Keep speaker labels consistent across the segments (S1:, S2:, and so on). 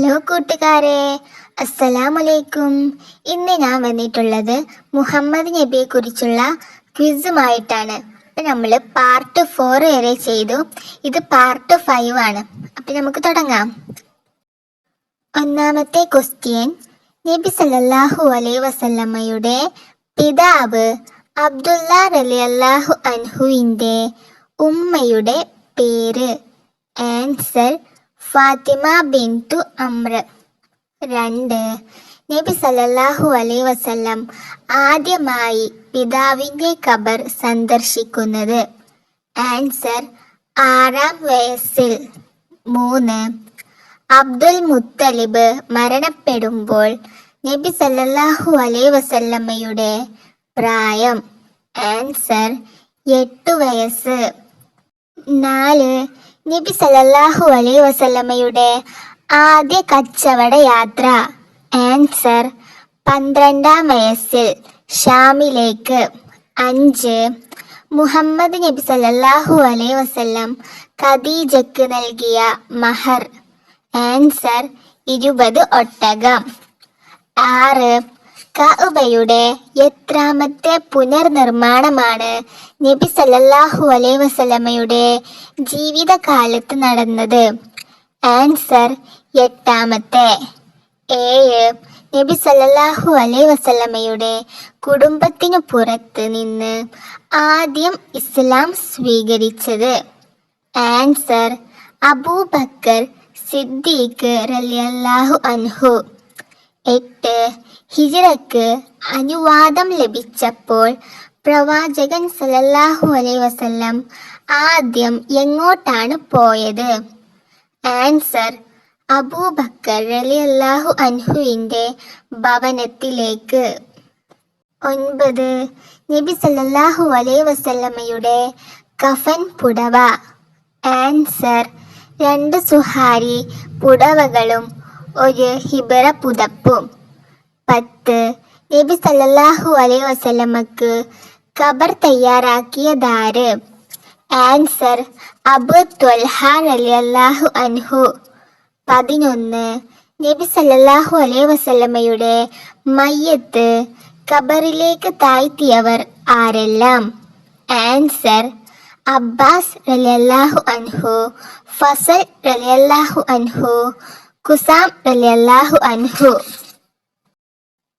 S1: Hello കൂട്ടുകാരെ അസ്സലാമലൈക്കും. ഇന്ന് ഞാൻ വന്നിട്ടുള്ളത് മുഹമ്മദ് നബിയെ കുറിച്ചുള്ള ക്വിസുമായിട്ടാണ് നമ്മൾ പാർട്ട് ഫോർ വരെ ചെയ്തു. ഇത് പാർട്ട് ഫൈവ് ആണ്. അപ്പം നമുക്ക് തുടങ്ങാം. ഒന്നാമത്തെ ക്വസ്റ്റ്യൻ നബി സല്ലല്ലാഹു അലൈ വസല്ലമ്മയുടെ പിതാവ് അബ്ദുല്ല അലി അള്ളാഹു അൻഹുവിന്റെ ഉമ്മയുടെ പേര്. ആൻസർ ഫാത്തിമ ബിന്തു അമ്ര. രണ്ട്. നബി സല്ലല്ലാഹു അലൈഹി വസല്ലം ആദ്യമായി പിതാവിന്റെ ഖബർ സന്ദർശിക്കുന്നത്. ആൻസർ ആറാം വയസ്സിൽ. മൂന്ന്. അബ്ദുൽ മുത്തലിബ് മരണപ്പെടുമ്പോൾ നബി സല്ലല്ലാഹു അലൈഹി വസല്ലമ്മയുടെ പ്രായം. ആൻസർ എട്ട് വയസ്സ്. നാല്. നബി സലല്ലാഹു അലൈ വസല്ലമ്മയുടെ ആദ്യ കച്ചവട യാത്ര. ആൻസർ പന്ത്രണ്ടാം വയസ്സിൽ ഷാമിലേക്ക്. അഞ്ച് മുഹമ്മദ് നബി സലല്ലാഹു അലൈ വസല്ലം ഖദീജക്ക് നൽകിയ മഹർ. ആൻസർ ഇരുപത് ഒട്ടകം. ആറ് കഅബയുടെ എത്രാമത്തെ പുനർനിർമ്മാണമാണ്. നബി സല്ലല്ലാഹു അലൈഹി വസല്ലമയുടെ ജീവിതകാലത്ത് നടന്നത്. ആൻസർ എട്ടാമത്തെ. ഏഴ് നബി സല്ലല്ലാഹു അലൈഹി വസല്ലമയുടെ കുടുംബത്തിനു പുറത്ത് നിന്ന് ആദ്യം ഇസ്ലാം സ്വീകരിച്ചത്. ആൻസർ അബൂബക്കർ സിദ്ദീഖ് റളിയല്ലാഹു അൻഹു. എട്ട് ഹിജറക്ക് അനുവാദം ലഭിച്ചപ്പോൾ പ്രവാചകൻ സലല്ലാഹു അലൈ വസല്ലം ആദ്യം എങ്ങോട്ടാണ് പോയത്? ആൻസർ അബൂബക്കർ അലി റളിയല്ലാഹു അൻഹുവിന്റെ ഭവനത്തിലേക്ക്. ഒൻപത് നബി സല്ലല്ലാഹു അലൈ വസല്ലമ്മയുടെ കഫൻ പുടവ. ആൻസർ രണ്ട് സുഹാരി പുടവകളും ഒരു ഹിബറ പുതപ്പും. പത്ത് നബി സല്ലല്ലാഹു അലൈഹി വസല്ലമക്ക് ഖബർ തയ്യാറാക്കിയതാര്? ആൻസർ അബു ത്വൽഹ റളിയല്ലാഹു അൻഹു. പതിനൊന്ന് നബി സല്ലല്ലാഹു അലൈഹി വസല്ലമയുടെ മയ്യത്ത് ഖബറിലേക്ക് താഴ്ത്തിയവർ ആരെല്ലാം? ആൻസർ അബ്ബാസ് റളിയല്ലാഹു അൻഹു ഫസൽ റളിയല്ലാഹു അൻഹു കുസാം റളിയല്ലാഹു അൻഹു.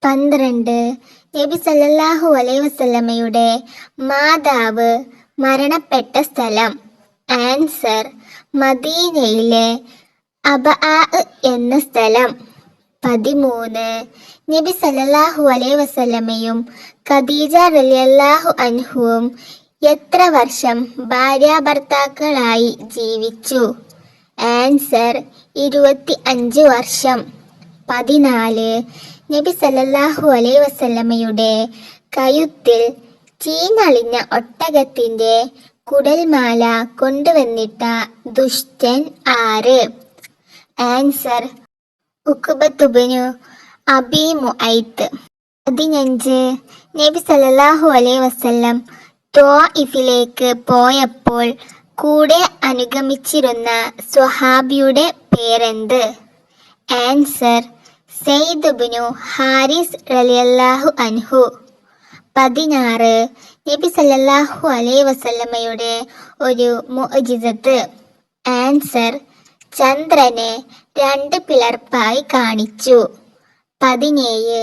S1: പന്ത്രണ്ട്. നബി സല്ലല്ലാഹു അലൈഹി വസല്ലമയുടെ മാതാവ് മരണപ്പെട്ട സ്ഥലം. ആൻസർ മദീനയിലെ അബആ എന്ന സ്ഥലം. പതിമൂന്ന്. നബി സല്ലല്ലാഹു അലൈ വസല്ലമയും ഖദീജ റളിയല്ലാഹു അൻഹുവും എത്ര വർഷം ഭാര്യാഭർത്താക്കളായി ജീവിച്ചു? ആൻസർ ഇരുപത്തി അഞ്ച് വർഷം. പതിനാല്. നബി സല്ലല്ലാഹു അലൈ വസല്ലമ്മയുടെ കയുത്തിൽ ചീനളിഞ്ഞ ഒട്ടകത്തിന്റെ കുടൽമാല കൊണ്ടുവന്നിട്ട ദുഷ്ടൻ ആര്? ആൻസർ ഉക്കുബത്തുബിനു അബി മുഐത്ത്. പതിനഞ്ച് നബി സല്ലല്ലാഹു അലൈഹി വസല്ലം ഇഫിലേക്ക് പോയപ്പോൾ കൂടെ അനുഗമിച്ചിരുന്ന സ്വഹാബിയുടെ പേരെന്ത്? ആൻസർ സെയ്ദ് ബിനു ഹാരിസ് റളിയല്ലാഹു അൻഹു. പതിനാറ് നബി സല്ലല്ലാഹു അലൈഹി വസല്ലമ്മയുടെ ഒരു മുഅജിസത്ത്. ആൻസർ ചന്ദ്രനെ രണ്ട് പിളർപ്പായി കാണിച്ചു. പതിനേഴ്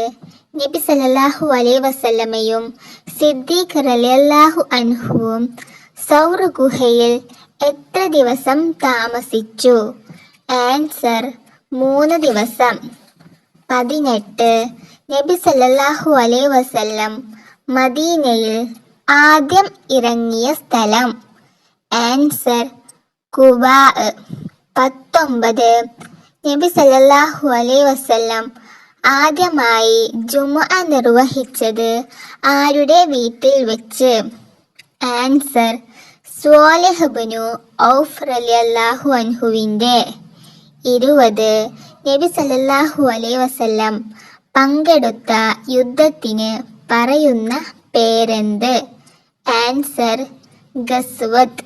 S1: നബി സല്ലല്ലാഹു അലൈഹി വസല്ലമ്മയും സിദ്ദീഖ് റളിയല്ലാഹു അൻഹുവും സൗർ ഗുഹയിൽ എത്ര ദിവസം താമസിച്ചു? ആൻസർ മൂന്ന് ദിവസം. പതിനെട്ട് നബി സല്ലല്ലാഹു അലൈഹി വസല്ലം മദീനയിൽ ആദ്യം ഇറങ്ങിയ സ്ഥലം. ആൻസർ കുബാ പത്തൊമ്പത് നബി സല്ലല്ലാഹു അലൈഹി വസല്ലം ആദ്യമായി ജുമുഅ നിർവഹിച്ചത് ആരുടെ വീട്ടിൽ വെച്ച്? ആൻസർ സ്വാലിഹബിനു ഔഫ് റളിയല്ലാഹു അൻഹുവിന്റെ. ഇരുപത് നബി സല്ലല്ലാഹു അലൈ വസല്ലം പങ്കെടുത്ത യുദ്ധത്തിന് പറയുന്ന പേരെന്ത്? ആൻസർ ഗസ്വത്